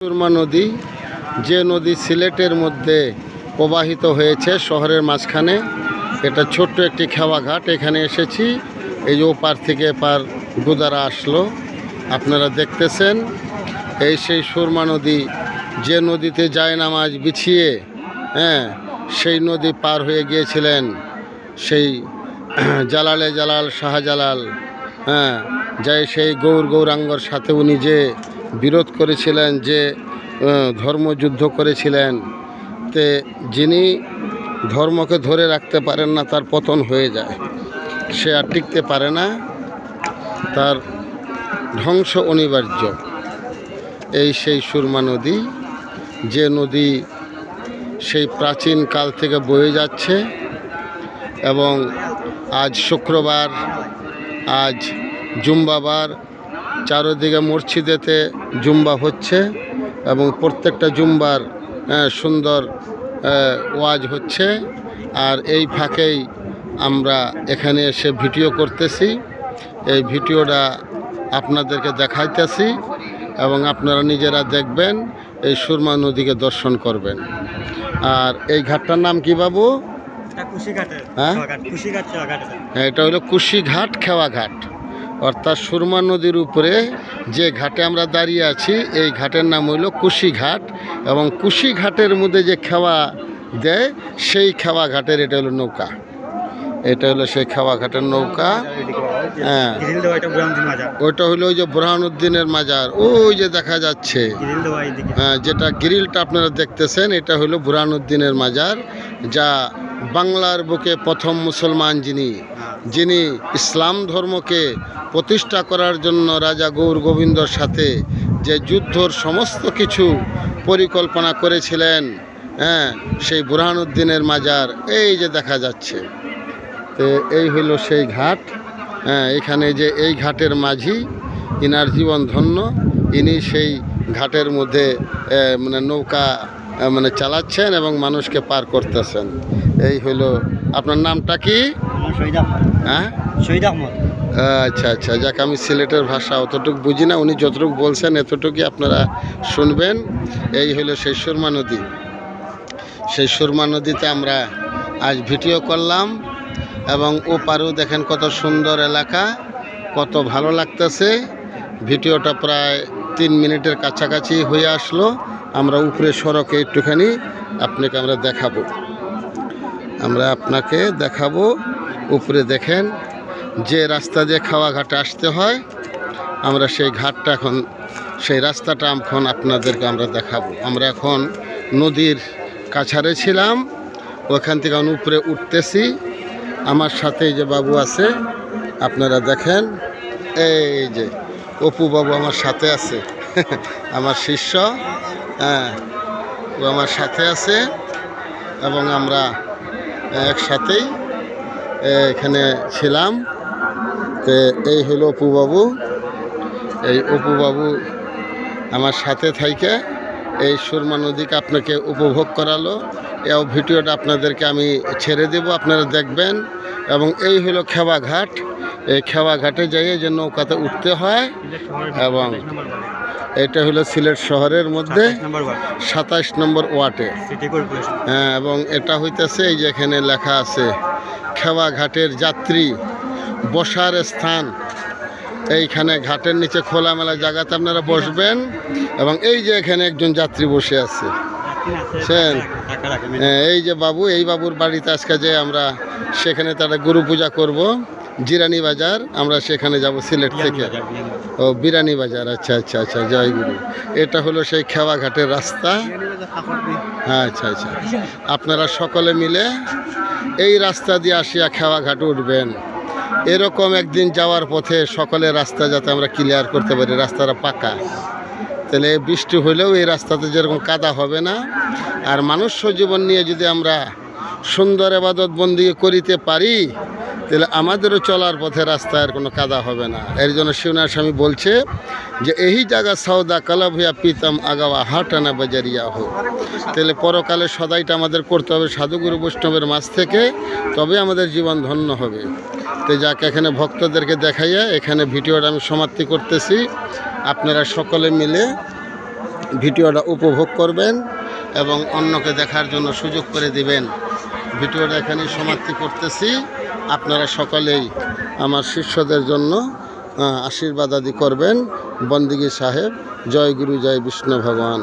সুরমা নদী, যে নদী সিলেটের মধ্যে প্রবাহিত হয়েছে শহরের মাঝখানে, এটা ছোট্ট একটি খেওয়াঘাট। এখানে এসেছি, এই ওপার থেকে এপার গুদারা আসলো। আপনারা দেখতেছেন, এই সেই সুরমা নদী, যে নদীতে যায় নামাজ বিছিয়ে হ্যাঁ সেই নদী পার হয়ে গিয়েছিলেন সেই জালালে জালাল শাহজালাল হ্যাঁ যাই সেই গৌর গৌরাঙ্গর সাথে উনি যে বিরোধ করেছিলেন যে ধর্মযুদ্ধ করেছিলেন, তে যিনি ধর্মকে ধরে রাখতে পারেন না, তার পতন হয়ে যায়। সে আর টিকতে পারে না। তার ধ্বংস অনিবার্য। এই সেই সুরমা নদী, যে নদী সেই প্রাচীন কাল থেকে বয়ে যাচ্ছে এবং আজ শুক্রবার, আজ জুম্বাবার চারদিকে মসজিদেতে জুম্বা হচ্ছে এবং প্রত্যেকটা জুম্বার সুন্দর ওয়াজ হচ্ছে। আর এই ফাঁকেই আমরা এখানে এসে ভিডিও করতেছি। এই ভিডিওটা আপনাদেরকে দেখাইতেছি এবং আপনারা নিজেরা দেখবেন এই সুরমা নদীকে দর্শন করবেন। আর এই ঘাটটার নাম কি বাবু? হ্যাঁ? এটা। এটা হলো কুশিঘাট খেওয়া ঘাট অর্থাৎ সুরমা নদীর উপরে যে ঘাটে আমরা দাঁড়িয়ে আছি এই ঘাটের নাম হইল কুশিঘাট এবং কুশিঘাটের মধ্যে যে খেওয়া দেয় সেই খেওয়া ঘাটের এটা হলো নৌকা। এটা হলো সেই খেওয়া ঘাটের নৌকা। হ্যাঁ। ওইটা হলো ওই যে বুরহানুদ্দিনের মাজার। ওই যে দেখা যাচ্ছে। হ্যাঁ, যেটা গ্রিলটা আপনারা দেখতেছেন এটা হলো বুরহানুদ্দিনের মাজার যা বাংলার বুকে প্রথম মুসলমান যিনি যিনি ইসলাম ধর্মকে প্রতিষ্ঠা করার জন্য রাজা গৌর গোবিন্দর সাথে যে যুদ্ধর সমস্ত কিছু পরিকল্পনা করেছিলেন হ্যাঁ সেই বুরহানুদ্দিনের মাজার, এই যে দেখা যাচ্ছে। তো এই হলো সেই ঘাট হ্যাঁ এখানে যে এই ঘাটের মাঝি, ইনার জীবন ধন্য, ইনি সেই ঘাটের মধ্যে মানে নৌকা মানে চালাচ্ছেন এবং মানুষকে পার করতেছেন। এই হলো আপনার নামটা কি? হ্যাঁ? আচ্ছা আচ্ছা যাক আমি সিলেটের ভাষা অতটুকু বুঝি না। উনি যতটুকু বলছেন এতটুকুই আপনারা শুনবেন। এই হলো সেই সুরমা নদী। সেই সুরমা নদীতে আমরা আজ ভিডিও করলাম এবং ওপারেও দেখেন কত সুন্দর এলাকা কত ভালো লাগতেছে। ভিডিওটা প্রায় তিন মিনিটের কাছাকাছি হয়ে আসলো। আমরা উপরে সড়কে একটুখানি আপনাকে আমরা দেখাবো। আমরা আপনাকে দেখাবো, উপরে দেখেন যে রাস্তা দিয়ে খাওয়া ঘাটে আসতে হয়, আমরা সেই ঘাটটা এখন, সেই রাস্তাটা এখন আপনাদেরকে আমরা দেখাবো। আমরা এখন নদীর কাছারে ছিলাম, ওখান থেকে এখন উপরে উঠতেছি। আমার সাথে যে বাবু আছে, আপনারা দেখেন, এই যে অপু বাবু আমার সাথে আছে, আমার শিষ্য। হ্যাঁ ও আমার সাথে আছে এবং আমরা একসাথেই এখানে ছিলাম। তো এই হলো অপুবাবু। এই অপুবাবু আমার সাথে থাইকে এই সুরমা নদীকে আপনাকে উপভোগ করালো। এই ভিডিওটা আপনাদেরকে আমি ছেড়ে দেব, আপনারা দেখবেন। এবং এই হলো খেওয়াঘাট। এই খেওয়াঘাটে যাইয়ে যে নৌকাতে উঠতে হয় এবং এটা হলো সিলেট শহরের মধ্যে সাতাশ নম্বর ওয়ার্ডে। হ্যাঁ এবং এটা হইতেছে এই যে এখানে লেখা আছে খেওয়া ঘাটের যাত্রী বসার স্থান। এইখানে ঘাটের নিচে খোলামেলা জায়গাতে আপনারা বসবেন এবং এই যে এখানে একজন যাত্রী বসে আছে। শোন। হ্যাঁ, এই যে বাবু এই বাবুর বাড়িতে আজকে যে আমরা সেখানে তারা গুরু পূজা করব। জিরানি বাজার আমরা সেখানে যাব সিলেট থেকে। ও বিরানি বাজার আচ্ছা আচ্ছা আচ্ছা জয়গুরু এটা হলো সেই খেওয়াঘাটের রাস্তা। হ্যাঁ আচ্ছা আচ্ছা। আপনারা সকলে মিলে এই রাস্তা দিয়ে আসিয়া খেওয়াঘাট উঠবেন। এরকম একদিন যাওয়ার পথে সকলের রাস্তা যাতে আমরা ক্লিয়ার করতে পারি রাস্তাটা পাকা। তাহলে বৃষ্টি হলেও এই রাস্তাতে যেরকম কাদা হবে না। আর মানুষ জীবন নিয়ে যদি আমরা সুন্দর এবাদত বন্দি করিতে পারি তাহলে আমাদেরও চলার পথে রাস্তায় কোনো কাদা হবে না। এর জন্য শিবনাথ স্বামী বলছে যে এই জায়গা সৌদা কালাব হইয়া পিতাম আগাওয়া হাটানা বাজারিয়া হোক তাহলে পরকালে সদাইটা আমাদের করতে হবে সাধুগুরু বৈষ্ণবের মাছ থেকে, তবে আমাদের জীবন ধন্য হবে। তো যাকে, এখানে ভক্তদেরকে দেখাইয়া এখানে ভিডিওটা আমি সমাপ্তি করতেছি। আপনারা সকলে মিলে ভিডিওটা উপভোগ করবেন এবং অন্যকে দেখার জন্য সুযোগ করে দিবেন। ভিডিওটা এখানে সমাপ্তি করতেছি। আপনারা সকলেই আমার শিষ্যদের জন্য আশীর্বাদ আদি করবেন। বন্দিগি সাহেব, জয় গুরু, জয় বিষ্ণু ভগবান।